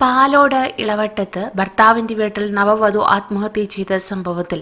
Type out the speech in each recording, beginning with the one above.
പാലോട് ഇളവട്ടത്ത് ഭർത്താവിന്റെ വീട്ടിൽ നവവധു ആത്മഹത്യ ചെയ്ത സംഭവത്തിൽ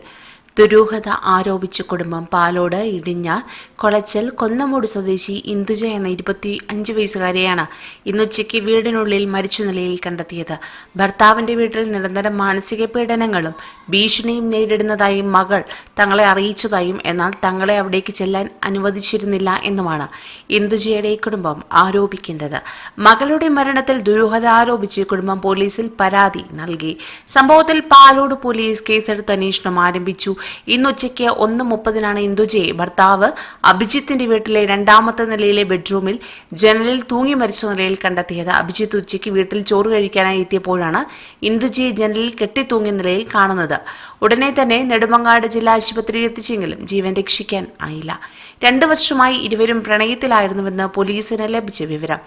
ദുരൂഹത ആരോപിച്ച് കുടുംബം പാലോട് ഇടിഞ്ഞ കൊളച്ചൽ കൊന്നമൂട് സ്വദേശി ഇന്ദുജ എന്ന ഇരുപത്തി അഞ്ച് വയസ്സുകാരിയാണ് ഇന്നുച്ചയ്ക്ക് വീടിനുള്ളിൽ മരിച്ച നിലയിൽ കണ്ടെത്തിയത്. ഭർത്താവിന്റെ വീട്ടിൽ നിരന്തരം മാനസിക പീഡനങ്ങളും ഭീഷണിയും നേരിടുന്നതായും മകൾ തങ്ങളെ അറിയിച്ചതായും എന്നാൽ തങ്ങളെ അവിടേക്ക് ചെല്ലാൻ അനുവദിച്ചിരുന്നില്ല എന്നുമാണ് ഇന്ദുജയുടെ കുടുംബം ആരോപിക്കുന്നത്. മകളുടെ മരണത്തിൽ ദുരൂഹത ആരോപിച്ച് കുടുംബം പോലീസിൽ പരാതി നൽകി. സംഭവത്തിൽ പാലോട് പോലീസ് കേസെടുത്ത് അന്വേഷണം ആരംഭിച്ചു. ഇന്ന് ഉച്ചയ്ക്ക് ഒന്ന് മുപ്പതിനാണ് ഇന്ദുജയെ ഭർത്താവ് അഭിജിത്തിന്റെ വീട്ടിലെ രണ്ടാമത്തെ നിലയിലെ ബെഡ്റൂമിൽ ജനലിൽ തൂങ്ങി മരിച്ച നിലയിൽ കണ്ടെത്തിയത്. അഭിജിത്ത് ഉച്ചയ്ക്ക് വീട്ടിൽ ചോറ് കഴിക്കാനായി എത്തിയപ്പോഴാണ് ഇന്ദുജയെ ജനലിൽ കെട്ടിത്തൂങ്ങിയ നിലയിൽ കാണുന്നത്. ഉടനെ തന്നെ നെടുമങ്ങാട് ജില്ലാ ആശുപത്രിയിൽ എത്തിച്ചെങ്കിലും ജീവൻ രക്ഷിക്കാൻ ആയില്ല. രണ്ടു വർഷമായി ഇരുവരും പ്രണയത്തിലായിരുന്നുവെന്ന് പോലീസിന് ലഭിച്ച വിവരം.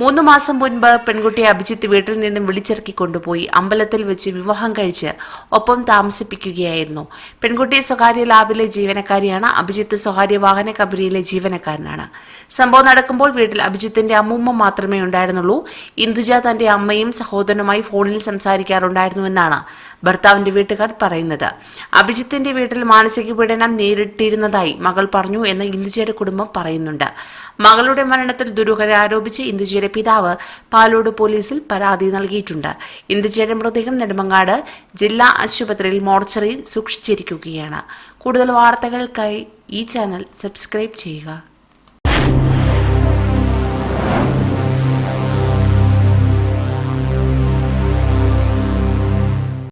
മൂന്ന് മാസം മുൻപ് പെൺകുട്ടിയെ അഭിജിത്ത് വീട്ടിൽ നിന്നും വിളിച്ചിറക്കി കൊണ്ടുപോയി. അമ്പലത്തിൽ വെച്ച് വിവാഹം കഴിച്ച് ഒപ്പം താമസിപ്പിക്കുകയായിരുന്നു. പെൺകുട്ടി സ്വകാര്യ ലാബിലെ ജീവനക്കാരിയാണ്. അഭിജിത്ത് സ്വകാര്യ വാഹന കമ്പനിയിലെ ജീവനക്കാരനാണ്. സംഭവം നടക്കുമ്പോൾ വീട്ടിൽ അഭിജിത്തിന്റെ അമ്മൂമ്മ മാത്രമേ ഉണ്ടായിരുന്നുള്ളൂ. ഇന്ദുജ തന്റെ അമ്മയും സഹോദരനുമായി ഫോണിൽ സംസാരിക്കാറുണ്ടായിരുന്നുവെന്നാണ് ഭർത്താവിന്റെ വീട്ടുകാർ പറയുന്നത്. അഭിജിത്തിന്റെ വീട്ടിൽ മാനസിക പീഡനം നേരിട്ടിരുന്നതായി മകൾ പറഞ്ഞു എന്ന് ഇന്ദുജയുടെ കുടുംബം പറയുന്നുണ്ട്. മകളുടെ മരണത്തിൽ ദുരൂഹത ആരോപിച്ച് ഇന്ദുജയുടെ പിതാവ് പാലോട് പോലീസിൽ പരാതി നൽകിയിട്ടുണ്ട്. ഇന്ദുജയുടെ മൃതദേഹം നെടുമങ്ങാട് ജില്ലാ ആശുപത്രിയിൽ മോർച്ചറിയിൽ സൂക്ഷിച്ചിരിക്കുകയാണ്. കൂടുതൽ വാർത്തകൾക്കായി ഈ ചാനൽ സബ്സ്ക്രൈബ് ചെയ്യുക.